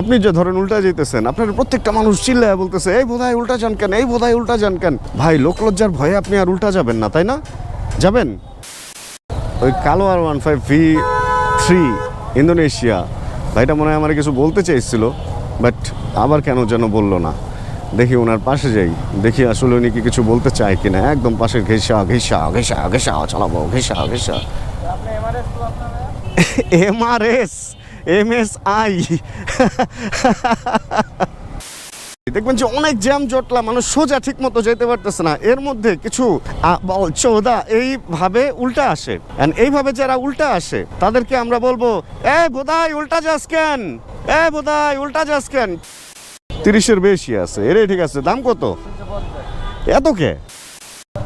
আপনি যে ধরেন উল্টা যেতেছেন আপনার প্রত্যেকটা মানুষ চিল্লায় বলতেছে এই বোধহয় উল্টা যান কেন? এই বোধহয় উল্টা যান কেন? ভাই লোকলজ্জার ভয়ে আপনি আর উল্টা যাবেন না তাই না? যাবেন? ওই কালো আর one five V three Indonesia. ভাইটা মনে হয় আমার কিছু বলতে চাইছিল বাট আবার কেন যেন বলল না। দেখি ওনার পাশে যাই দেখি আসলে উনি কি কিছু বলতে চায় কিনা। একদম পাশের ঘেসা ঘেসা ঘেসা ঘেসা চালাবো ঘেসা ঘেসা M R S M S I দেখবেন যে অনেক জ্যাম জটলা, মানুষ সোজা ঠিক মতো যেতে পারতেছে না। এর মধ্যে কিছু চৌদা, এইভাবে উল্টা আসে। এইভাবে যারা উল্টা আসে, তাদেরকে আমরা বলব, এ, বোধাই, উল্টা যাস কেন? এ, বোধাই, উল্টা যাস কেন? তিরিশের বেশি আছে। এরে, ঠিক আছে, দাম কত? এত কে?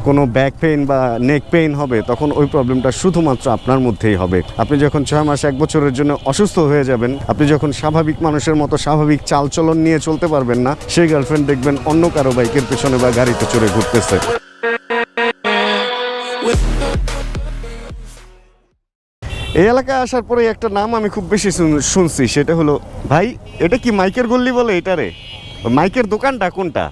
কোনো ব্যাক পেইন বা নেক পেইন হবে, তখন ওই প্রবলেমটা শুধুমাত্র আপনার মধ্যেই হবে। আপনি যখন ছয় মাস, এক বছরের জন্য অসুস্থ হয়ে যাবেন, আপনি যখন স্বাভাবিক মানুষের মতো স্বাভাবিক চালচলন নিয়ে চলতে পারবেন না, সেই গার্লফ্রেন্ড দেখবেন অন্য কারও বাইকের পেছনে বা গাড়িতে চড়ে ঘুরতেছে। এই এলাকায় আসার পরে একটা নাম আমি খুব বেশি শুন- শুনছি, সেটা হলো, ভাই, এটা কি মাইকের গল্লি বলে এটারে মাইকের দোকানটা কোনটা?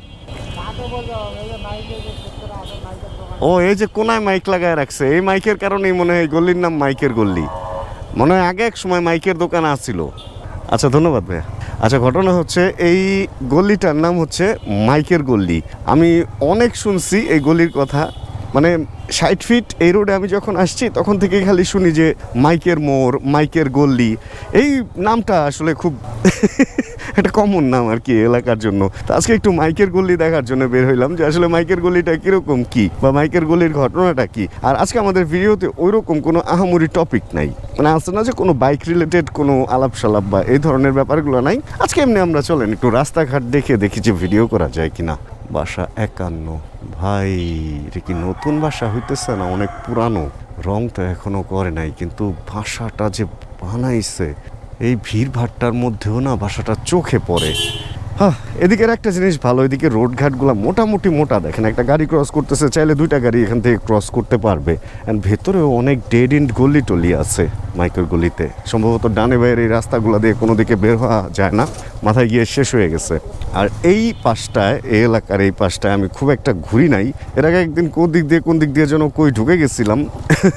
ও, এই যে কোনায় মাইক লাগায় রাখছে, এই মাইকের কারণেই মনে হয় গল্লির নাম মাইকের গল্লি মনে হয় আগে এক সময় মাইকের দোকান আসছিল আচ্ছা ধন্যবাদ ভাইয়া। আচ্ছা ঘটনা হচ্ছে এই গল্লিটার নাম হচ্ছে মাইকের গল্লি আমি অনেক শুনছি এই গলির কথা। মানে ষাট ফিট এই রোডে আমি যখন আসছি, তখন থেকে খালি শুনি যে মাইকের মোড়, মাইকের গল্লি এই নামটা আসলে খুব একটা কমন নাম আর কি এলাকার জন্য। তো আজকে একটু মাইকের গল্লি দেখার জন্য বের হইলাম যে আসলে মাইকের গল্লিটা কীরকম কি বা মাইকের গল্লির ঘটনাটা কি? আর আজকে আমাদের ভিডিওতে ওইরকম কোনো আহামরি টপিক নাই। মানে আছে না যে কোনো বাইক রিলেটেড কোনো আলাপ সালাপ বা এই ধরনের ব্যাপারগুলো নাই। আজকে এমনি আমরা চলেন একটু রাস্তাঘাট দেখে দেখি যে ভিডিও করা যায় কিনা। বাসা একান্ন। ভাই, এটা কি নতুন বাসা হইতেছে না অনেক পুরানো? রং তো এখনও করে নাই, কিন্তু বাসাটা যে বানাইছে, এই ভিড় ভাট্টার মধ্যেও না বাসাটা চোখে পড়ে। হ্যাঁ এদিকের একটা জিনিস ভালো, এদিকে রোড ঘাটগুলো মোটামুটি মোটা। দেখেন, একটা গাড়ি ক্রস করতেছে, চাইলে দুইটা গাড়ি এখান থেকে ক্রস করতে পারবে। অ্যান্ড ভেতরেও অনেক ডেড ইন্ড গলি টলি আছে মাইকের গলিতে। সম্ভবত ডানে বাইরে এই রাস্তাগুলো দিয়ে কোনো দিকে বের হওয়া যায় না, মাথায় গিয়ে শেষ হয়ে গেছে। আর এই পাশটায়, এই এলাকার এই পাশটায় আমি খুব একটা ঘুরি নাই। এর আগে একদিন কোন দিক দিয়ে, কোন দিক দিয়ে যেন কই ঢুকে গেছিলাম,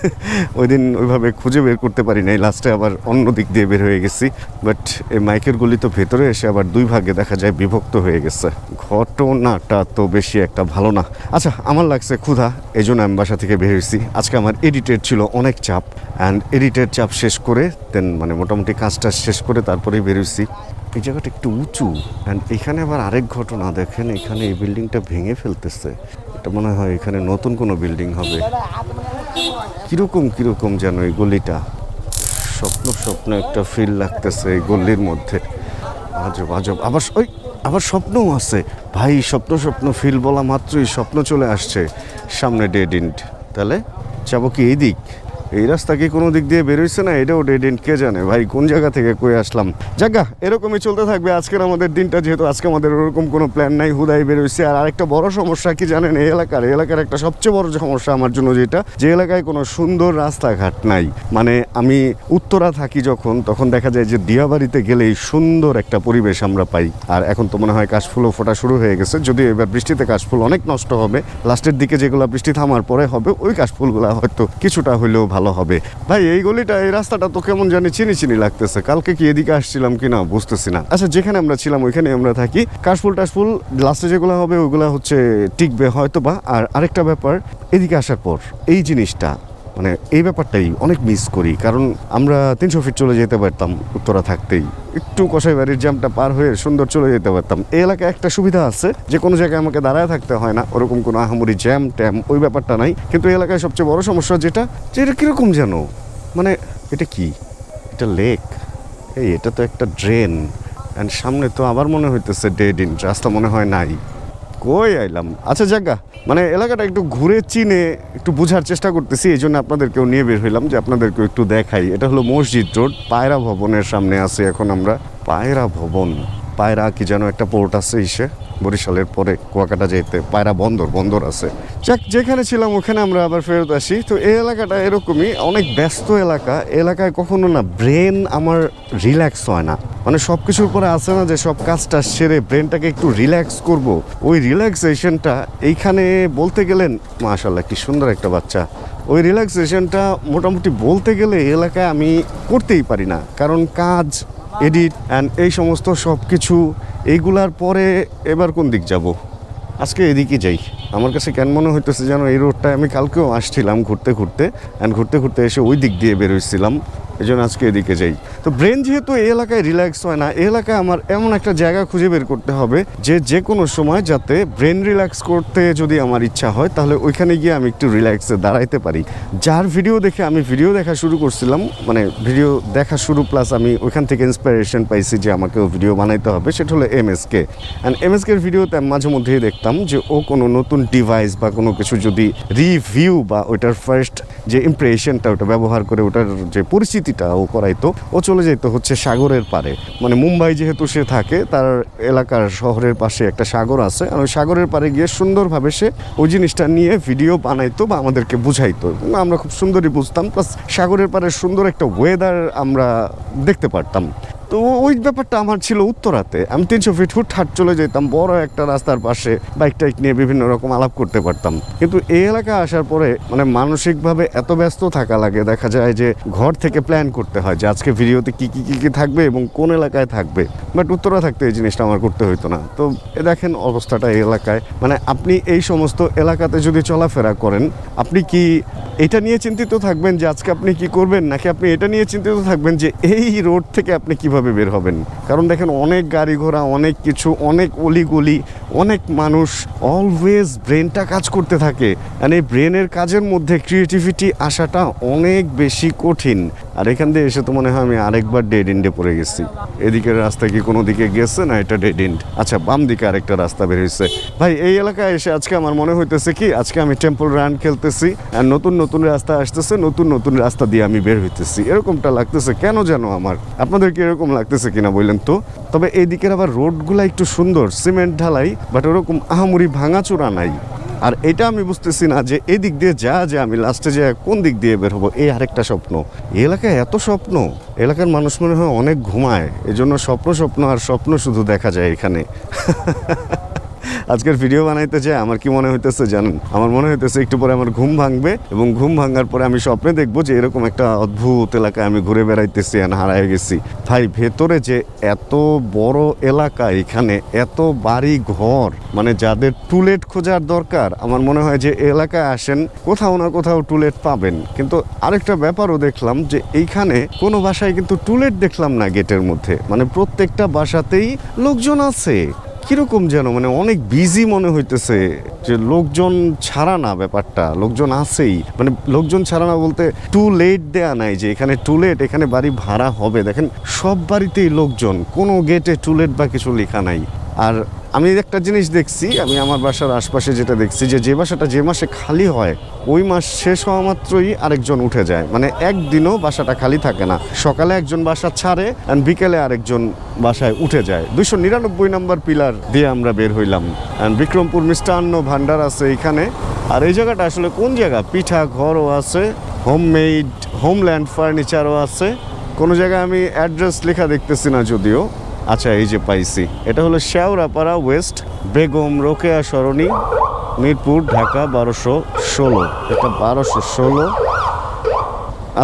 ওই দিন ওইভাবে খুঁজে বের করতে পারি নাই। লাস্টে আবার অন্য দিক দিয়ে বের হয়ে গেছি। বাট এই মাইকের গলি তো ভেতরে এসে আবার দুই ভাগে দেখা যায় বিভক্ত হয়ে গেছে। ঘটনাটা তো বেশি একটা ভালো না। আচ্ছা আমার লাগছে ক্ষুধা এই জন্য আমি বাসা থেকে বের হয়েছি। আজকে আমার এডিটের ছিল অনেক চাপ অ্যান্ড এডিটের চাপ শেষ করে দেন মানে মোটামুটি কাজটা শেষ করে তারপরেই বের হয়েছি। এই জায়গাটা একটু উঁচু অ্যান্ড এখানে আবার আরেক ঘটনা, দেখেন এখানে এই বিল্ডিংটা ভেঙে ফেলতেছে। এটা মনে হয় এখানে নতুন কোনো বিল্ডিং হবে। কীরকম কীরকম যেন এই গলিটা? স্বপ্ন স্বপ্ন একটা ফিল লাগতেছে এই গল্লির মধ্যে। আজব আজব, আবার ওই আবার স্বপ্নও আছে। ভাই, স্বপ্ন স্বপ্ন, ফিল বলা মাত্রই স্বপ্ন চলে আসছে সামনে ডেড ইন্ড তাহলে যাব কি এই দিক? এই রাস্তা কি কোনো দিক দিয়ে বেরোইছে না? এটাও ডেড কে জানে? ভাই, কোন জায়গা থেকে কই আসলাম? জায়গা এরকমই চলতে থাকবে। আজকের আমাদের দিনটা যেহেতু আজকে আমাদের ওরকম কোনো প্ল্যান নাই, হুদাই বেরোইছে। আর আরেকটা বড় সমস্যা, কি জানেন, এই এলাকার এলাকার একটা সবচেয়ে বড় সমস্যা আমার জন্য যেটা, যে এলাকায় কোনো সুন্দর রাস্তাঘাট নাই। মানে আমি উত্তরা থাকি যখন, তখন দেখা যায় যে দিয়াবাড়িতে গেলেই সুন্দর একটা পরিবেশ আমরা পাই। আর এখন তো মনে হয় কাশফুলও ফোটা শুরু হয়ে গেছে। যদিও এবার বৃষ্টিতে কাশফুল অনেক নষ্ট হবে। লাস্টের দিকে যেগুলো বৃষ্টি থামার পরে হবে, ওই কাশফুলগুলো হয়তো কিছুটা হলেও ভালো হবে। ভাই, এই গলিটা, এই রাস্তাটা তো কেমন জানি চিনি চিনি লাগতেছে। কালকে কি এদিকে আসছিলাম কি না বুঝতেছি না। আচ্ছা যেখানে আমরা ছিলাম ওইখানে আমরা থাকি। কাশফুল টাশফুল, লাস্টে যেগুলো হবে, ওইগুলো হচ্ছে টিকবে হয়তো বা আর আরেকটা ব্যাপার, এদিকে আসার পর, এই জিনিসটা মানে এই ব্যাপারটাই অনেক মিস করি। কারণ আমরা তিনশো ফিট চলে যেতে পারতাম উত্তরা থাকতেই। একটু কষাই বাড়ির জ্যামটা পার হয়ে সুন্দর চলে যেতে পারতাম। এই এলাকায় একটা সুবিধা আছে, যে কোনো জায়গায় আমাকে দাঁড়ায় থাকতে হয় না। ওরকম কোনো আহামরি জ্যাম ট্যাম ওই ব্যাপারটা নাই। কিন্তু এই এলাকায় সবচেয়ে বড় সমস্যা যেটা, যে এটা কীরকম যেন? মানে এটা কি? এটা লেক এই এটা তো একটা ড্রেন অ্যান্ড সামনে তো আবার মনে হইতেছে ডেড ইন রাস্তা মনে হয় নাই। কই আইলাম? আচ্ছা জাগা মানে এলাকাটা একটু ঘুরে চিনে একটু বোঝার চেষ্টা করতেছি, এই জন্য আপনাদেরকেও নিয়ে বের হইলাম যে আপনাদেরকেও একটু দেখাই। এটা হলো মসজিদ রোড, পায়রা ভবনের সামনে আছে এখন আমরা। পায়রা ভবন। পায়রা কি যেন একটা পোর্ট আছে ইসে, বরিশালের পরে কুয়াকাটা যেতে পায়রা বন্দর বন্দর আছে। যাক, যেখানে ছিলাম ওখানে আমরা আবার ফেরত আসি। তো এই এলাকাটা এরকমই, অনেক ব্যস্ত এলাকা। এলাকায় কখনো না ব্রেন আমার রিল্যাক্স হয় না। মানে সব কিছুর পরে আছে না যে সব কাজটা সেরে ব্রেনটাকে একটু রিল্যাক্স করব। ওই রিল্যাক্সেশনটা, এইখানে বলতে গেলেন মাশাল্লাহ কি সুন্দর একটা বাচ্চা। ওই রিল্যাক্সেশনটা মোটামুটি বলতে গেলে এলাকায় আমি করতেই পারি না। কারণ কাজ এডিট অ্যান্ড এই সমস্ত সব কিছু এইগুলার পরে এবার কোন দিক যাব? আজকে এদিকে যাই। আমার কাছে কেন মনে হইতেছে যেন এই রোডটায় আমি কালকেও আসছিলাম ঘুরতে ঘুরতে অ্যান্ড ঘুরতে ঘুরতে এসে ওই দিক দিয়ে বেরোইছিলাম এই জন্য আজকে এদিকে যাই। তো ব্রেন যেহেতু এই এলাকায় রিল্যাক্স হয় না, এই এলাকায় আমার এমন একটা জায়গা খুঁজে বের করতে হবে যে যে কোনো সময় যাতে ব্রেন রিল্যাক্স করতে যদি আমার ইচ্ছা হয়, তাহলে ওইখানে গিয়ে আমি একটু রিল্যাক্সে দাঁড়াইতে পারি। যার ভিডিও দেখে আমি ভিডিও দেখা শুরু করছিলাম মানে ভিডিও দেখা শুরু প্লাস আমি ওইখান থেকে ইন্সপিরেশন পাইছি যে আমাকেও ভিডিও বানাইতে হবে, সেটা হলো M S K and M S ভিডিওতে আমি মাঝে মধ্যেই দেখতাম যে ও কোনো নতুন ডিভাইস বা কোনো কিছু যদি রিভিউ বা ওইটার ফার্স্ট যে ইমপ্রেশনটা ওটা ব্যবহার করে, ওটার যে পরিচিতিটা ও করাইতো। ও চলে যেত হচ্ছে সাগরের পারে মানে মুম্বাই যেহেতু সে থাকে, তার এলাকার শহরের পাশে একটা সাগর আছে। আর ওই সাগরের পারে গিয়ে সুন্দরভাবে সে ওই জিনিসটা নিয়ে ভিডিও বানাইতো বা আমাদেরকে বুঝাইতো। আমরা খুব সুন্দরই বুঝতাম। প্লাস সাগরের পারে সুন্দর একটা ওয়েদার আমরা দেখতে পারতাম। তো ওই ব্যাপারটা আমার ছিল উত্তরাতে। আমি তিনশো ফিট হুট হাট চলে যেতাম, বড় একটা রাস্তার পাশে বাইক টাইক নিয়ে বিভিন্ন রকম আলাপ করতে পারতাম। কিন্তু এই এলাকা আসার পরে মানে মানসিকভাবে এত ব্যস্ত থাকা লাগে, দেখা যায় যে ঘর থেকে প্ল্যান করতে হয় যে আজকে ভিডিওতে কি কি কি কি থাকবে এবং কোন এলাকায় থাকবে। বাট উত্তরা থাকতে এই জিনিসটা আমার করতে হইতো না। তো এ দেখেন অবস্থাটা এই এলাকায়। মানে আপনি এই সমস্ত এলাকাতে যদি চলাফেরা করেন, আপনি কি এটা নিয়ে চিন্তিত থাকবেন যে আজকে আপনি কি করবেন? নাকি আপনি এটা নিয়ে চিন্তিত থাকবেন যে এই রোড থেকে আপনি কীভাবে বের হবেন? কারণ দেখেন, অনেক গাড়ি ঘোড়া, অনেক কিছু, অনেক অলিগলি, অনেক মানুষ অলওয়েজ ব্রেনটা কাজ করতে থাকে। আর এই ব্রেনের কাজের মধ্যে ক্রিয়েটিভিটি আসাটা অনেক বেশি কঠিন। আর এখান দিয়ে এসে তো মনে হয় আমি আরেকবার ডেড ইন্ডে পড়ে গেছি। এদিকের রাস্তা কি কোনো দিকে গেছে না এটা ডেড ইন্ড আচ্ছা বাম দিকে আরেকটা রাস্তা বের হয়েছে। ভাই, এই এলাকায় এসে আজকে আমার মনে হইতেছে কি, আজকে আমি টেম্পল রান খেলতেছি আর নতুন নতুন রাস্তা আসতেছে, নতুন নতুন রাস্তা দিয়ে আমি বের হইতেছি। এরকমটা লাগতেছে কেন জানো আমার? আপনাদের কি এরকম লাগতেছে কিনা বললেন তো। তবে এই দিকের আবার রোডগুলা একটু সুন্দর, সিমেন্ট ঢালাই বাট ওরকম আহামরি ভাঙাচোরা নাই। আর এটা আমি বুঝতেছি না যে এদিক দিক দিয়ে যা যে আমি লাস্টে যে কোন দিক দিয়ে বের হব, এই আরেকটা স্বপ্ন। এলাকায় এত স্বপ্ন? এলাকার মানুষ মনে হয় অনেক ঘুমায়, এজন্য স্বপ্ন স্বপ্ন আর স্বপ্ন শুধু দেখা যায় এখানে। আজকের ভিডিও বানাইতে চাই, আমার কি মনে হইতেছে জানেন? আমার মনে হইতেছে একটু পরে আমার ঘুম ভাঙবে এবং ঘুম ভাঙার পরে আমি স্বপ্নে দেখব যে এরকম একটা অদ্ভুত এলাকায় আমি ঘুরে বেড়াইতেছি আর হারায় গেছি। ভাই, ভেতরে যে এত বড় এলাকা, এখানে এত বাড়ি ঘর মানে যাদের টুলেট খোঁজার দরকার, আমার মনে হয় যে এলাকায় আসেন, কোথাও না কোথাও টুলেট পাবেন। কিন্তু আরেকটা ব্যাপারও দেখলাম যে এইখানে কোনো বাসায় কিন্তু টুলেট দেখলাম না গেটের মধ্যে। মানে প্রত্যেকটা বাসাতেই লোকজন আছে। কীরকম যেন মানে অনেক বিজি মনে হইতেছে যে লোকজন ছাড়া না ব্যাপারটা, লোকজন আছেই। মানে লোকজন ছাড়া না বলতে টু লেট দেয়া নাই যে এখানে টু লেট এখানে বাড়ি ভাড়া হবে। দেখেন, সব বাড়িতেই লোকজন, কোনো গেটে টু লেট বা কিছু লেখা নাই। আর আমি একটা জিনিস দেখছি, আমি আমার বাসার আশপাশে যেটা দেখছি যে যে বাসাটা যে মাসে খালি হয়, ওই মাস শেষ হওয়া মাত্রই আরেকজন উঠে যায়। মানে একদিনও বাসাটা খালি থাকে না। সকালে একজন বাসা ছাড়ে অ্যান্ড বিকেলে আরেকজন বাসায় উঠে যায়। দুইশো নিরানব্বই নম্বর পিলার দিয়ে আমরা বের হইলাম। And বিক্রমপুর মিষ্টান্ন ভান্ডার আছে এখানে। আর এই জায়গাটা আসলে কোন জায়গা? পিঠা ঘরও আছে হোমমেড হোমল্যান্ড ফার্নিচারও আছে। কোনো জায়গায় আমি অ্যাড্রেস লেখা দেখতেছি না যদিও। আচ্ছা এই যে পাইছি। এটা হলো শেওড়াপাড়া ওয়েস্ট বেগম রোকেয়া সরণি, মিরপুর, ঢাকা, বারোশো ষোলো। এটা বারোশো ষোলো।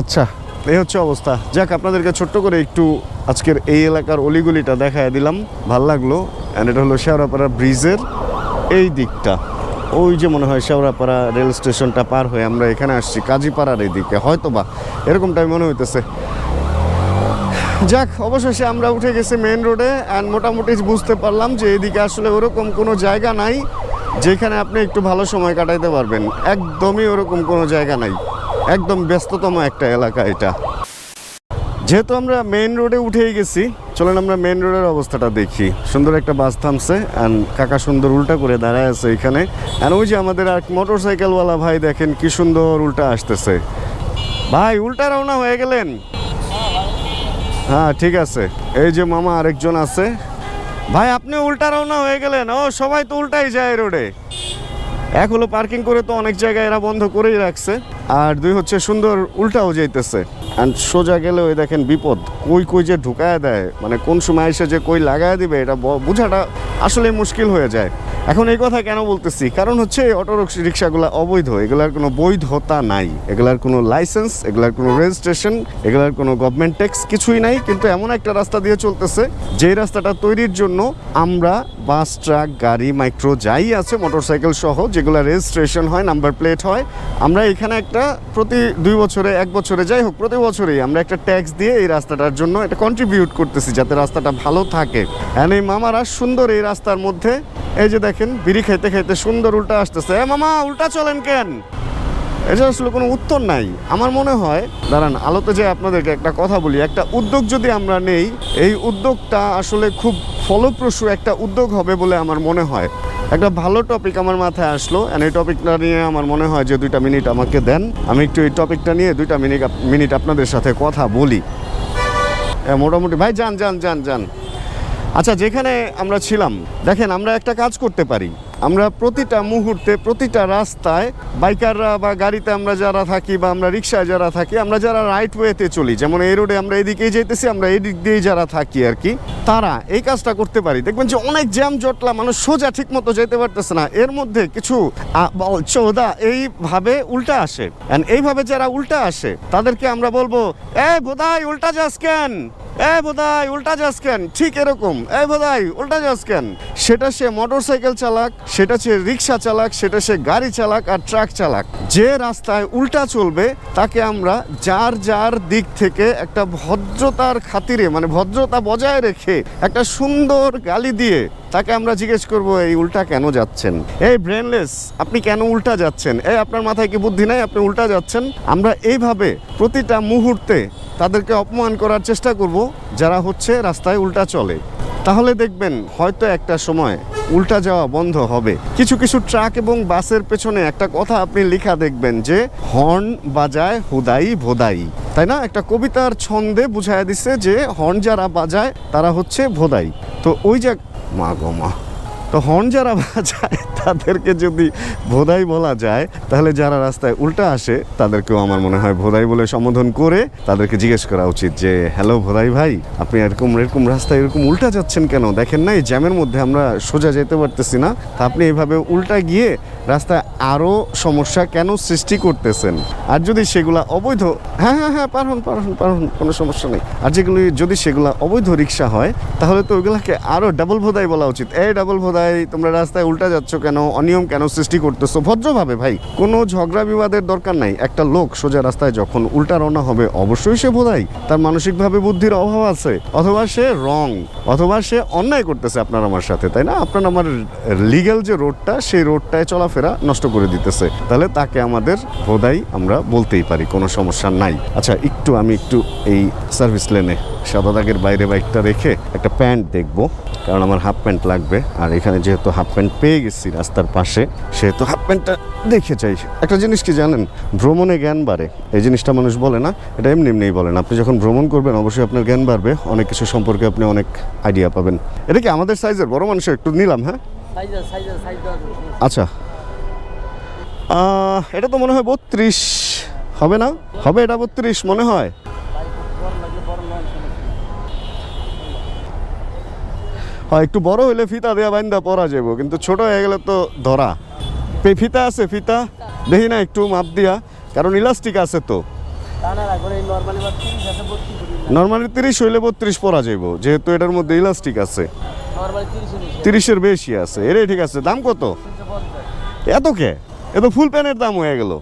আচ্ছা এই হচ্ছে অবস্থা। যাক, আপনাদেরকে ছোট্ট করে একটু আজকের এই এলাকার অলিগুলিটা দেখায় দিলাম। ভালো লাগল। অ্যান্ড এটা হলো শেওড়াপাড়া ব্রিজের এই দিকটা। ওই যে মনে হয় শেওড়াপাড়া রেল স্টেশনটা পার হয়ে আমরা এখানে আসছি, কাজীপাড়ার এই দিকে হয়তো বা এরকমটাই মনে হইতেছে। যাক, অবশেষে আমরা উঠে গেছি মেন রোডে অ্যান্ড মোটামুটি বুঝতে পারলাম যে এদিকে আসলে ওরকম কোনো জায়গা নাই যেখানে আপনি একটু ভালো সময় কাটাইতে পারবেন। একদমই ওরকম কোনো জায়গা নাই। একদম ব্যস্ততম একটা এলাকা এটা। যেহেতু আমরা মেন রোডে উঠেই গেছি, চলেন আমরা মেন রোডের অবস্থাটা দেখি। সুন্দর একটা বাস থামছে অ্যান্ড কাকা সুন্দর উল্টা করে দাঁড়ায় আছে এখানে। অ্যান্ড ওই যে আমাদের আর মোটর সাইকেলওয়ালা ভাই দেখেন কি সুন্দর উল্টা আসতেছে। ভাই, উল্টা রওনা হয়ে গেলেন। হ্যাঁ ঠিক আছে। এই যে মামা আরেকজন আছে। ভাই, আপনি উল্টা রওনা হয়ে গেলেন। ও, সবাই তো উল্টাই যায় রোডে। এক হলো পার্কিং করে তো অনেক জায়গায় এরা বন্ধ করেই রাখছে। আর দুই হচ্ছে সুন্দর উল্টাও যাইতেছে। আর সোজা গেলে ওই দেখেন বিপদ। কই কই যে ঢুকায় দেয় মানে কোন সময় এসে যে কই লাগায় দিবে, এটা বোঝাটা আসলে মুশকিল হয়ে যায়। এখন এই কথা কেন বলতেছি? কারণ হচ্ছে অটো রিক্সাগুলো অবৈধ। এগুলার কোনো বৈধতা নাই। এগুলার কোনো লাইসেন্স এগুলার কোনো রেজিস্ট্রেশন এগুলার কোনো গভর্নমেন্ট ট্যাক্স কিছুই নাই। কিন্তু এমন একটা রাস্তা দিয়ে চলতেছে যে রাস্তাটা তৈরির জন্য আমরা বাস, ট্রাক, গাড়ি মাইক্রো যাই আছে মোটরসাইকেল সহ যেগুলো রেজিস্ট্রেশন হয় নাম্বার প্লেট হয়, আমরা এখানে একটা প্রতি দুই বছরে, এক বছরে যাই হোক, প্রতি বছরেই আমরা একটা ট্যাক্স দিয়ে এই রাস্তাটার জন্য এটা কন্ট্রিবিউট করতেছি যাতে রাস্তাটা ভালো থাকে। And এই মামারা সুন্দর এই রাস্তার মধ্যে, এই যে দেখেন, বিড়ি খাইতে খাইতে সুন্দর উল্টা আসতেছে। মামা, উল্টা চলেন কেন? এটা আসলে কোনো উত্তর নাই। আমার মনে হয়, দাঁড়ান, আলোতে যে আপনাদেরকে একটা কথা বলি, একটা উদ্যোগ যদি আমরা নেই, এই উদ্যোগটা আসলে খুব ফলপ্রসূ একটা উদ্যোগ হবে বলে আমার মনে হয়। একটা ভালো টপিক আমার মাথায় আসলো, and এই টপিকটা নিয়ে আমার মনে হয় যে দুইটা মিনিট আমাকে দেন। আমি একটু এই টপিকটা নিয়ে দুইটা মিনিট মিনিট আপনাদের সাথে কথা বলি। মোটামুটি ভাই, যান যান যান যান। আচ্ছা যেখানে আমরা ছিলাম, দেখেন, আমরা একটা কাজ করতে পারি। আমরা প্রতিটা মুহূর্তে, প্রতিটা রাস্তায় বাইকাররা বা গাড়িতে আমরা যারা থাকি বা আমরা রিক্সায় যারা থাকি, আমরা যারা রাইট ওয়েতে চলি, যেমন এই রোডে আমরা এদিকেই যেতেছি আমরা এই দিক দিয়েই যারা থাকি আর কি, তারা এই কাজটা করতে পারি। দেখবেন যে অনেক জ্যাম জটলা, মানুষ সোজা ঠিক মতো যেতে পারতেছে না। এর মধ্যে কিছু চৌদা এইভাবে উল্টা আসে। এইভাবে যারা উল্টা আসে, তাদেরকে আমরা বলব, এ, বোধাই, উল্টা যাস কেন? এ বোধাই, উল্টা যাস কেন? ঠিক এরকম। এ বোধাই, উল্টা যাস কেন? সেটা সে মোটর সাইকেল চালাক, সেটা সে রিক্সা চালাক, সেটা সে গাড়ি চালাক আর ট্রাক চালাক। যে রাস্তায় উল্টা চলবে, তাকে আমরা যার যার দিক থেকে একটা ভদ্রতার খাতিরে মানে ভদ্রতা বজায় রেখে একটা সুন্দর গালি দিয়ে তাকে আমরা জিজ্ঞেস করব, এই উল্টা কেন যাচ্ছেন? এই ব্রেনলেস আপনি কেন উল্টা যাচ্ছেন? এই, আপনার মাথায় কি বুদ্ধি নাই? আপনি উল্টা যাচ্ছেন? আমরা এইভাবে প্রতিটা মুহূর্তে তাদেরকে অপমান করার চেষ্টা করব, যারা হচ্ছে রাস্তায় উল্টা চলে। তাহলে দেখবেন, হয়তো একটা সময় উল্টা যাওয়া বন্ধ হবে। কিছু কিছু ট্রাক এবং বাসের পেছনে একটা কথা আপনি লেখা দেখবেন যে, হর্ন বাজায় হুদাই ভোদাই। তাই না? একটা কবিতার ছন্দে বুঝায় দিচ্ছে যে, হর্ন যারা বাজায় তারা হচ্ছে ভোদাই। তো ওই যে মা গো মা তো হর্ন যারা বাজায় তাদেরকে যদি ভোদাই বলা যায়, তাহলে যারা রাস্তায় উল্টা আসে, তাদেরকেও আমার মনে হয় ভোদাই বলে সম্বোধন করে তাদেরকে জিজ্ঞেস করা উচিত যে, হ্যালো ভোদাই ভাই, আপনি এরকম এরকম রাস্তায় এরকম উল্টা যাচ্ছেন কেন? দেখেন না, এই জ্যামের মধ্যে আমরা সোজা যেতে পারতেছি না। তা আপনি এইভাবে উল্টা গিয়ে রাস্তায় আরও সমস্যা কেন সৃষ্টি করতেছেন? আর যদি সেগুলা অবৈধ হ্যাঁ হ্যাঁ হ্যাঁ পারহন পারহন পারহন কোনো সমস্যা নেই। আর যেগুলি, যদি সেগুলা অবৈধ রিক্সা হয়, তাহলে তো ওইগুলাকে আরও ডাবল ভোদাই বলা উচিত। এই ডাবল ভোদাই, তোমরা রাস্তায় উল্টা যাচ্ছ কেন? অনিয়ম কেন সৃষ্টি করতেছো? ভদ্রভাবে ভাই, কোনো ঝগড়া বিবাদের দরকার নাই। একটা লোক সোজা রাস্তায় যখন উল্টা রওনা হবে, অবশ্যই সে ভোদাই তার মানসিকভাবে বুদ্ধির অভাব আছে। অথবা সে রং, অথবা সে অন্যায় করতেছে আপনার আমার সাথে, তাই না? আপনার আমার লিগ্যাল যে রোডটা, সেই রোডটায় চলাফেরা নষ্ট করে দিতেছে। তাহলে তাকে আমাদের বোধাই আমরা বলতেই পারি, কোনো সমস্যা নাই। আচ্ছা একটু আমি একটু এই সার্ভিস লেনে সাদা দাগের বাইরে বাইকটা রেখে একটা প্যান্ট দেখব, কারণ আমার হাফ প্যান্ট লাগবে। আর এখানে যেহেতু হাফ প্যান্ট পেয়ে গেছি রাস্তার পাশে সেহেতু হাফ প্যান্টটা দেখে চাই একটা জিনিস কি জানেন? ভ্রমণে জ্ঞান বাড়ে। এই জিনিসটা মানুষ বলে না এটা এমনি এমনিই বলেন। আপনি যখন ভ্রমণ করবেন অবশ্যই আপনার জ্ঞান বাড়বে অনেক কিছু সম্পর্কে আপনি অনেক আইডিয়া পাবেন। এটা কি আমাদের সাইজের বড় মানুষের একটু নিলাম হ্যাঁ। আচ্ছা। এটা তো মনে হয় বত্রিশ। হবে না? হবে এটা বত্রিশ মনে হয় বড় লাগলে বড় লঞ্চ হবে। হয় একটু বড় হইলে ফিতা দেওয়া বাইন্দা পরা যাব কিন্তু ছোট হয়ে গেলে তো ধরা। পে ফিতা আছে ফিতা। দেখি না একটু মাপ দিয়া কারণ ইলাস্টিক আছে তো। তা না রাখো, এই normally বা 30 আছে, 32 করি না। নর্মালি তিরিশ হইলে বত্রিশ পরা যাইবো যেহেতু এটার মধ্যে ইলাস্টিক আছে। Normally 30 এর নিচে। তিরিশের বেশি আছে এটাই ঠিক আছে। দাম কত? এত কে? এত ফুল প্যানের দাম হয়ে গেল।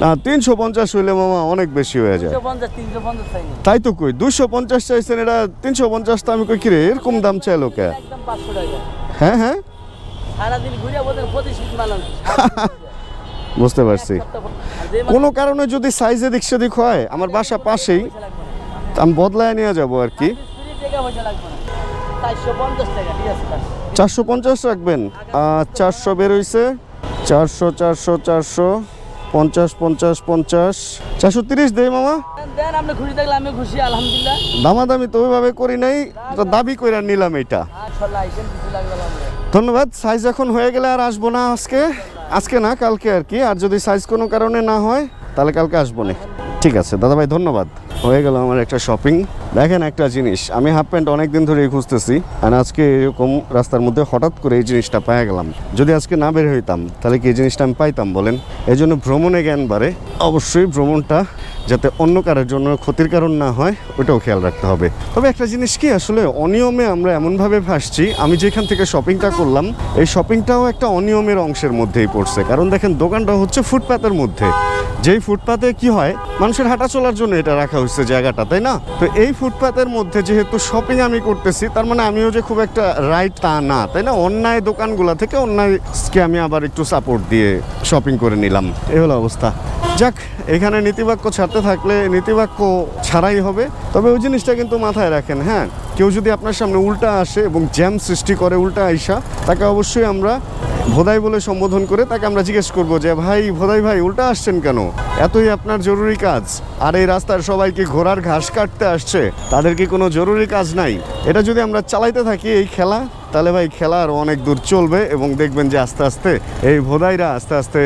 না তিনশো পঞ্চাশ হইলে মামা অনেক বেশি হয়ে যায় 250, 350 চাই না। তাই তো কই দুশো পঞ্চাশ চাইছেন এটা তিনশো পঞ্চাশ তো আমি কই কিরে এরকম দাম চাইলো কে একদম 500 টাকা। হ্যাঁ হ্যাঁ সারাদিন ঘুরে বোধহয় 25 পিস মাল আনছি। বুঝতে পারছি কোনো কারণে যদি সাইজ এদিক সেদিক হয় আমার বাসা পাশেই আমি বদলায় নিয়ে যাব আর কি মিস্ত্রির টাকা পয়সা লাগবে না। 450 টাকা, ঠিক আছে, বাস। চারশো পঞ্চাশ রাখবেন চারশো বের হইছে চারশো চারশো চারশো পঞ্চাশ পঞ্চাশ পঞ্চাশ। চারশো তিরিশ দেই মামা। দেন আপনি খুশি থাকলে আমি খুশি আলহামদুলিল্লাহ। দামাদামি তো ওইভাবে করি নাই তো দাবি করে নিলাম এটা। ধন্যবাদ সাইজ এখন হয়ে গেলে আর আসব না আজকে। আজকে না কালকে আর কি আর যদি সাইজ কোনো কারণে না হয় তাহলে কালকে আসব না। ঠিক আছে দাদা ভাই ধন্যবাদ। হয়ে গেল আমার একটা শপিং দেখেন একটা জিনিস, আমি হাফ প্যান্ট অনেক দিন ধরেই খুঁজতেছি আর আজকে এরকম রাস্তার মধ্যে হঠাৎ করে এই জিনিসটা পেয়ে গেলাম। যদি আজকে না বের হইতাম, তাহলে কি এই জিনিসটা আমি পাইতাম বলেন? এই জন্য ভ্রমণে জ্ঞান বাড়ে। অবশ্যই ভ্রমণটা যাতে অন্য কারোর জন্য ক্ষতির কারণ না হয় ওটাও খেয়াল রাখতে হবে। তবে একটা জিনিস কি, আসলে অনিয়মে আমরা এমনভাবে ভাসছি, আমি যেখান থেকে শপিংটা করলাম, এই শপিংটাও একটা অনিয়মের অংশের মধ্যেই পড়ছে। কারণ দেখেন, দোকানটা হচ্ছে ফুটপাতের মধ্যে। যেই ফুটপাতে কি হয় মানুষের হাঁটা চলার জন্য এটা রাখা হয়েছে জায়গাটা, তাই না? তো এই ফুটপাতের মধ্যে যেহেতু শপিং আমি করতেছি, তার মানে আমিও যে খুব একটা রাইট তা না, তাই না? অন্যায় দোকানগুলো থেকে অন্যায়কে আমি আবার একটু সাপোর্ট দিয়ে শপিং করে নিলাম। এ হলো অবস্থা। যাক, এখানে নীতিবাক্য ছাড়তে থাকলে নীতিবাক্য ছাড়াই হবে, তবে ওই জিনিসটা কিন্তু মাথায় রাখেন হ্যাঁ? কেউ যদি আপনার সামনে উল্টা আসে এবং জ্যাম সৃষ্টি করে উল্টা আইসা, তাকে অবশ্যই আমরা ভোদাই বলে সম্বোধন করে তাকে আমরা জিজ্ঞেস করব যে, ভাই, ভোদাই ভাই, উল্টা আসছেন কেন? এতই আপনার জরুরি কাজ। আর এই রাস্তার সবাইকে ঘোড়ার ঘাস কাটতে আসছে। তাদের কি কোনো জরুরি কাজ নাই? এটা যদি আমরা চালাইতে থাকি এই খেলা, তাহলে ভাই খেলা আরও অনেক দূর চলবে এবং দেখবেন যে আস্তে আস্তে এই ভোদাইরা আস্তে আস্তে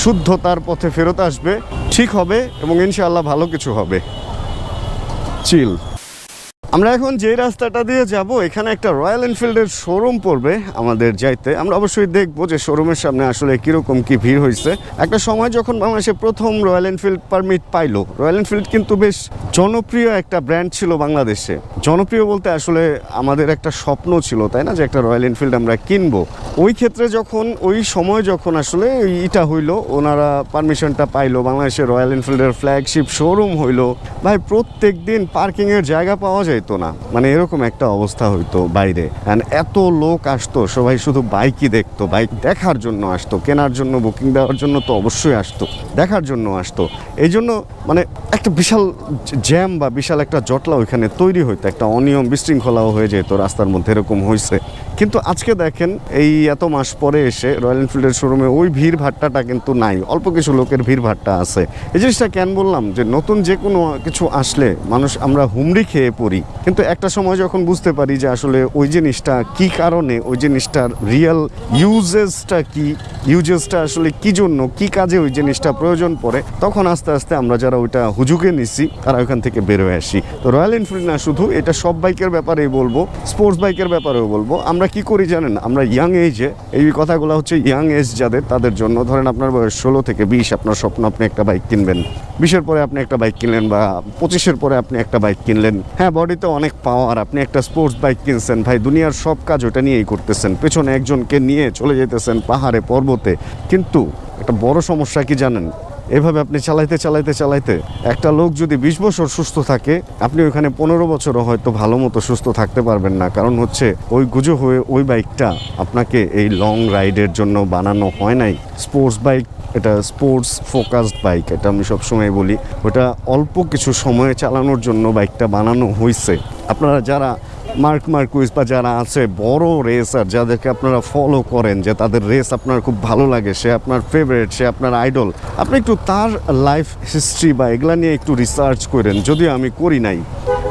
শুদ্ধতার পথে ফেরত আসবে। ঠিক হবে এবং ইনশাআল্লাহ ভালো কিছু হবে। চিল। আমরা এখন যে রাস্তাটা দিয়ে যাব, এখানে একটা রয়্যাল এনফিল্ডের শোরুম পড়বে আমাদের যাইতে। আমরা অবশ্যই দেখব যে শোরুমের সামনে আসলে কীরকম কি ভিড় হয়েছে একটা সময় যখন বাংলাদেশে প্রথম রয়্যাল এনফিল্ড পারমিট পাইলো রয়্যাল এনফিল্ড কিন্তু বেশ জনপ্রিয় একটা ব্র্যান্ড ছিল বাংলাদেশে। জনপ্রিয় বলতে আসলে আমাদের একটা স্বপ্ন ছিল, তাই না? যে একটা রয়্যাল এনফিল্ড আমরা কিনবো। ওই ক্ষেত্রে যখন, ওই সময় যখন আসলে ইটা হইল, ওনারা পারমিশনটা পাইলো বাংলাদেশের রয়্যাল এনফিল্ডের ফ্ল্যাগশিপ শোরুম হইল। ভাই প্রত্যেক দিন পার্কিংয়ের জায়গা পাওয়া যেত না। মানে এরকম একটা অবস্থা হইতো বাইরে। এত লোক আসতো, সবাই শুধু বাইকই দেখতো। বাইক দেখার জন্য আসতো, কেনার জন্য বুকিং দেওয়ার জন্য তো অবশ্যই আসতো, দেখার জন্য আসতো। এই জন্য মানে একটা বিশাল জ্যাম বা বিশাল একটা জটলা ওইখানে তৈরি হইতো। একটা অনিয়ম বিশৃঙ্খলাও হয়ে যেত রাস্তার মধ্যে, এরকম হয়েছে কিন্তু আজকে দেখেন, এই এত মাস পরে এসে রয়্যাল এনফিল্ডের শোরুমে ওই ভিড় ভাট্টাটা কিন্তু নাই। অল্প কিছু লোকের ভিড় ভাট্টা আছে। এই জিনিসটা কেন বললাম? যে নতুন যে কোনো কিছু আসলে মানুষ, আমরা হুমড়ি খেয়ে পড়ি। কিন্তু একটা সময় যখন বুঝতে পারি যে আসলে ওই জিনিসটা কি কারণে, ওই জিনিসটার রিয়েল ইউজেসটা কি ইউজেসটা আসলে কি জন্য, কি কাজে ওই জিনিসটা প্রয়োজন পড়ে, তখন আস্তে আস্তে আমরা যারা ওইটা হুজুকে নিছি, তারা ওইখান থেকে বেরোয় আসি। তো রয়্যাল এনফিল্ড না শুধু, এটা সব বাইকের ব্যাপারেই বলব স্পোর্টস বাইকের ব্যাপারেও বলব। আমরা কি করি জানেন? আমরা ইয়াং এজে এই কথাগুলো হচ্ছে ইয়াং এজ যাদের, তাদের জন্য ধরেন আপনার বয়স ষোলো থেকে বিশ, আপনার স্বপ্ন আপনি একটা বাইক কিনবেন। বিশের পরে আপনি একটা বাইক কিনলেন বা পঁচিশের পরে আপনি একটা বাইক কিনলেন। হ্যাঁ বডিতে অনেক পাওয়ার আপনি একটা স্পোর্টস বাইক কিনছেন, ভাই, দুনিয়ার সব কাজ ওটা নিয়েই করতেছেন। পেছনে একজনকে নিয়ে চলে যেতেছেন পাহাড়ে, পর্বতে। কিন্তু একটা বড় সমস্যা কি জানেন? এভাবে আপনি চালাইতে চালাইতে চালাইতে একটা লোক যদি বিশ বছর সুস্থ থাকে, আপনি ওইখানে পনেরো বছরও হয়তো ভালো মতো সুস্থ থাকতে পারবেন না। কারণ হচ্ছে ওই গুজো হয়ে ওই বাইকটা আপনাকে এই লং রাইডের জন্য বানানো হয় নাই। স্পোর্টস বাইক এটা স্পোর্টস ফোকাসড বাইক এটা আমি সবসময় বলি। ওটা অল্প কিছু সময়ে চালানোর জন্য বাইকটা বানানো হয়েছে আপনারা যারা মার্ক মার্কুইস বা যারা আছে, বড় রেসার যাদেরকে আপনারা ফলো করেন, যে তাদের রেস আপনার খুব ভালো লাগে, সে আপনার ফেভারিট সে আপনার আইডল আপনি একটু তার লাইফ হিস্ট্রি বা এগুলা নিয়ে একটু রিসার্চ করেন যদিও আমি করি নাই।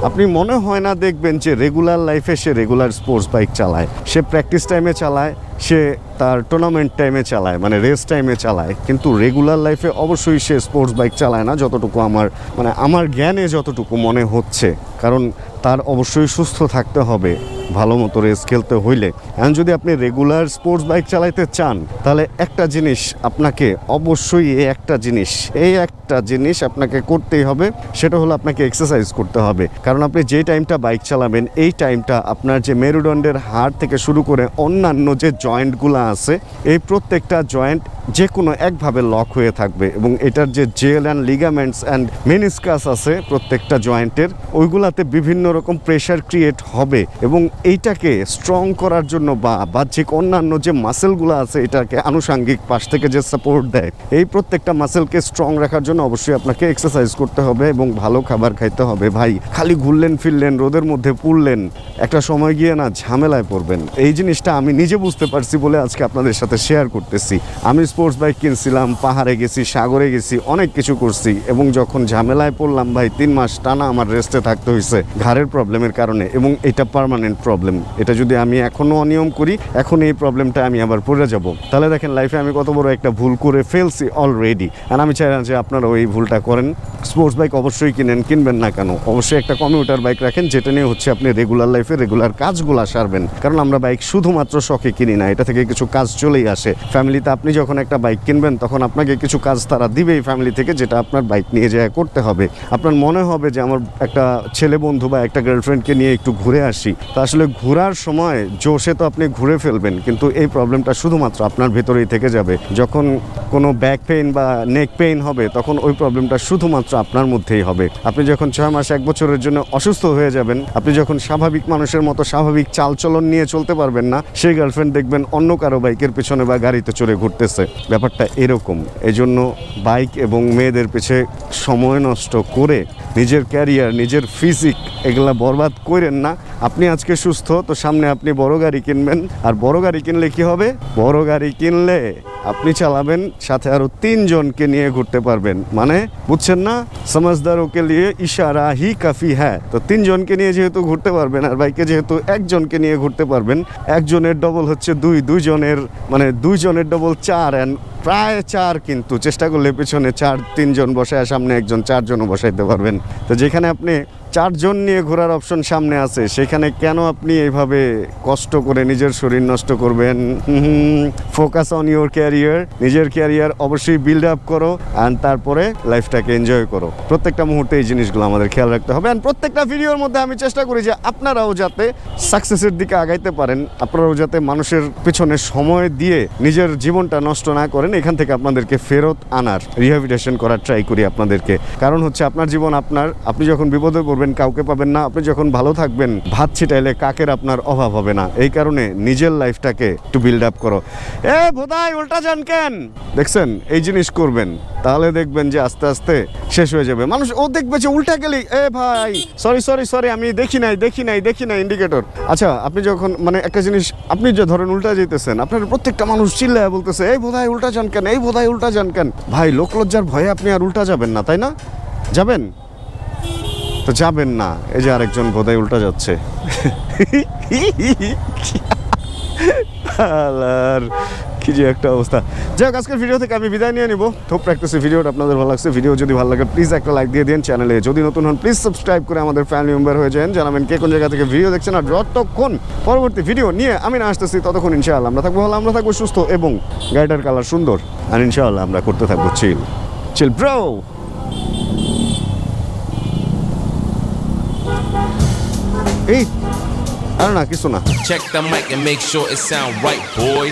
আপনি মনে হয় না দেখবেন যে রেগুলার লাইফে সে রেগুলার স্পোর্টস বাইক চালায়, সে প্র্যাকটিস টাইমে চালায় সে তার টুর্নামেন্ট টাইমে চালায় মানে রেস টাইমে চালায়। কিন্তু রেগুলার লাইফে অবশ্যই সে স্পোর্টস বাইক চালায় না, যতটুকু আমার মানে আমার জ্ঞানে যতটুকু মনে হচ্ছে। কারণ তার অবশ্যই সুস্থ থাকতে হবে, ভালো মতো রেস খেলতে হইলে। এখন যদি আপনি রেগুলার স্পোর্টস বাইক চালাইতে চান, তাহলে একটা জিনিস আপনাকে অবশ্যই এই একটা জিনিস, এই একটা জিনিস আপনাকে করতেই হবে, সেটা হলো আপনাকে এক্সারসাইজ করতে হবে। কারণ আপনি যে টাইমটা বাইক চালাবেন, এই টাইমটা আপনার যে মেরুদণ্ডের হাড় থেকে শুরু করে অন্যান্য যে জয়েন্টগুলো আছে, এই প্রত্যেকটা জয়েন্ট যে কোনো একভাবে লক হয়ে থাকবে এবং এটার যে gel and ligaments and meniscus আছে প্রত্যেকটা জয়েন্টের, ওইগুলাতে বিভিন্ন রকম প্রেশার ক্রিয়েট হবে এবং এইটাকে স্ট্রং করার জন্য বা বাহ্যিক অন্যান্য যে মাসেলগুলো আছে এটাকে আনুষাঙ্গিক পাশ থেকে যে সাপোর্ট দেয়, এই প্রত্যেকটা মাসেলকে স্ট্রং রাখার জন্য অবশ্যই আপনাকে এক্সারসাইজ করতে হবে এবং ভালো খাবার খাইতে হবে। ভাই, খালি ঘুরলেন, ফিরলেন, রোদের মধ্যে পুড়লেন, একটা সময় গিয়ে না ঝামেলায় পড়বেন। এই জিনিসটা আমি নিজে বুঝতে পারছি বলে আজকে আপনাদের সাথে শেয়ার করতেছি। আমি স্পোর্টস বাইক কিনছিলাম, পাহাড়ে গেছি, সাগরে গেছি, অনেক কিছু করছি এবং যখন ঝামেলায় পড়লাম ভাই, তিন মাস টানা আমার রেস্টে থাকতে হয়েছে। ঘাড়ের প্রবলেমের কারণে এবং এটা পার্মানেন্ট প্রবলেম এটা যদি আমি এখনও অনিয়ম করি, এখন এই প্রবলেমটা আমি আবার পড়ে যাব। তাহলে দেখেন লাইফে আমি কত বড় একটা ভুল করে ফেলছি অলরেডি আর আমি চাই না যে আপনারা ওই ভুলটা করেন। স্পোর্টস বাইক অবশ্যই কিনেন, কিনবেন না কেন? অবশ্যই একটা কমিউটার বাইক রাখেন, যেটা নিয়ে হচ্ছে আপনি রেগুলার লাইফে রেগুলার কাজগুলো সারবেন। কারণ আমরা বাইক শুধুমাত্র শখে কিনি না এটা থেকে কিছু কাজ চলেই আসে। ফ্যামিলিতে আপনি যখন একটা বাইক কিনবেন, তখন আপনাকে কিছু কাজ তারা দিবেই ফ্যামিলি থেকে, যেটা আপনার বাইক নিয়ে যায় করতে হবে। আপনার মনে হবে যে, আমার একটা ছেলে বন্ধু বা একটা গার্লফ্রেন্ডকে নিয়ে একটু ঘুরে আসি। তো আসলে ঘোরার সময় জোশে তো আপনি ঘুরে ফেলবেন, কিন্তু এই প্রবলেমটা শুধুমাত্র আপনার ভেতরেই থেকে যাবে। যখন কোনো ব্যাক পেইন বা নেক পেইন হবে, তখন ওই প্রবলেমটা শুধুমাত্র আপনার মধ্যেই হবে। আপনি যখন ছয় মাস, এক বছরের জন্য অসুস্থ হয়ে যাবেন, আপনি যখন স্বাভাবিক মানুষের মতো স্বাভাবিক চালচলন নিয়ে চলতে পারবেন না, সেই গার্লফ্রেন্ড দেখবেন অন্য কারও বাইকের পেছনে বা গাড়িতে চড়ে ঘুরতেছে। ব্যাপারটা এরকম। এই জন্য বাইক এবং মেয়েদের পিছে সময় নষ্ট করে নিজের ক্যারিয়ার, নিজের ফিজিক এগুলা বরবাদ করেন না। আপনি আজকে সুস্থ, তো সামনে আপনি বড় গাড়ি কিনবেন। আর বড় গাড়ি কিনলে কি হবে? বড় গাড়ি কিনলে আপনি চালাবেন, সাথে আরও তিনজনকে নিয়ে ঘুরতে পারবেন। মানে বুঝছেন না? সমাজদারোকে নিয়ে ইশারা হি কাফি হ্যাঁ। তো তিনজনকে নিয়ে যেহেতু ঘুরতে পারবেন আর বাইকে যেহেতু একজনকে নিয়ে ঘুরতে পারবেন, একজনের ডবল হচ্ছে দুই, দুইজনের মানে দুইজনের ডবল চার অ্যান্ড প্রায় চার কিন্তু, চেষ্টা করলে পেছনে চার, তিনজন বসায়, সামনে একজন, চারজনও বসাইতে পারবেন। তো যেখানে আপনি চারজন নিয়ে ঘোরার অপশন সামনে আছে, সেখানে কেন আপনি এইভাবে কষ্ট করে নিজের শরীর নষ্ট করবেন? ফোকাস অন ইউর ক্যারিয়ার নিজের ক্যারিয়ার অবশ্যই বিল্ড আপ করো অ্যান্ড তারপরে লাইফটাকে এনজয় করো। প্রত্যেকটা মুহূর্তে এই জিনিসগুলো আমাদের খেয়াল রাখতে হবে। অ্যান্ড প্রত্যেকটা ভিডিওর মধ্যে আমি চেষ্টা করি যে আপনারাও যাতে সাকসেসের দিকে আগাইতে পারেন, আপনারাও যাতে মানুষের পেছনে সময় দিয়ে নিজের জীবনটা নষ্ট না করেন এখান থেকে আপনাদেরকে ফেরত আনার রিহ্যাবিলিটেশন করার ট্রাই করি আপনাদেরকে। কারণ হচ্ছে আপনার জীবন আপনার, আপনি যখন বিপদে পড়বেন, কাউকে পাবেন না, আপনি যখন ভালো থাকবেন, ভাত ছিটাইলে কাকের আপনার অভাব হবে না। এই কারণে নিজের লাইফটাকে একটু বিল্ড আপ করো। এ বোধাই উল্টা যান কেন? দেখছেন? এই জিনিস করবেন, তাহলে দেখবেন যে আস্তে আস্তে শেষ হয়ে যাবে। মানুষ, ও দেখবে যে উল্টা গেলি, এ ভাই সরি সরি সরি আমি দেখি নাই দেখি নাই দেখি নাই ইন্ডিকেটর আচ্ছা আপনি যখন মানে একটা জিনিস, আপনি যে ধরেন উল্টা যেতেছেন আপনার প্রত্যেকটা মানুষ চিল্লায় বলতেছে এই বোধাই উল্টা যান কেন এই বোধাই উল্টা যান কেন ভাই লোকলজ্জার ভয়ে আপনি আর উল্টা যাবেন না, তাই না? যাবেন? তো যাবেন না, এই যে আরেকজন বোধহয় উল্টা যাচ্ছে। কি যে একটা অবস্থা। যাই হোক আজকের ভিডিও থেকে আমি বিদায় নিয়ে নিব। থোপ রাখতেছি ভিডিওটা আপনাদের ভালো লাগছে। ভিডিও যদি ভালো লাগে প্লিজ একটা লাইক দিয়ে দিন চ্যানেলে যদি নতুন হন প্লিজ সাবস্ক্রাইব করে আমাদের ফ্যামিলি মেম্বার হয়ে যান। জানাবেন কে কোন জায়গা থেকে ভিডিও দেখছেন আর যতক্ষণ পরবর্তী ভিডিও নিয়ে আমি না আসতেছি ততক্ষণ ইনশাআল্লাহ আমরা থাকব ভালো আমরা থাকব সুস্থ এবং গাড়িটার কালার সুন্দর। আর ইনশাআল্লাহ আমরা করতে থাকব চিল চিল ব্রো এই আর না কিছু না। Check the mic and make sure it sound right, boys.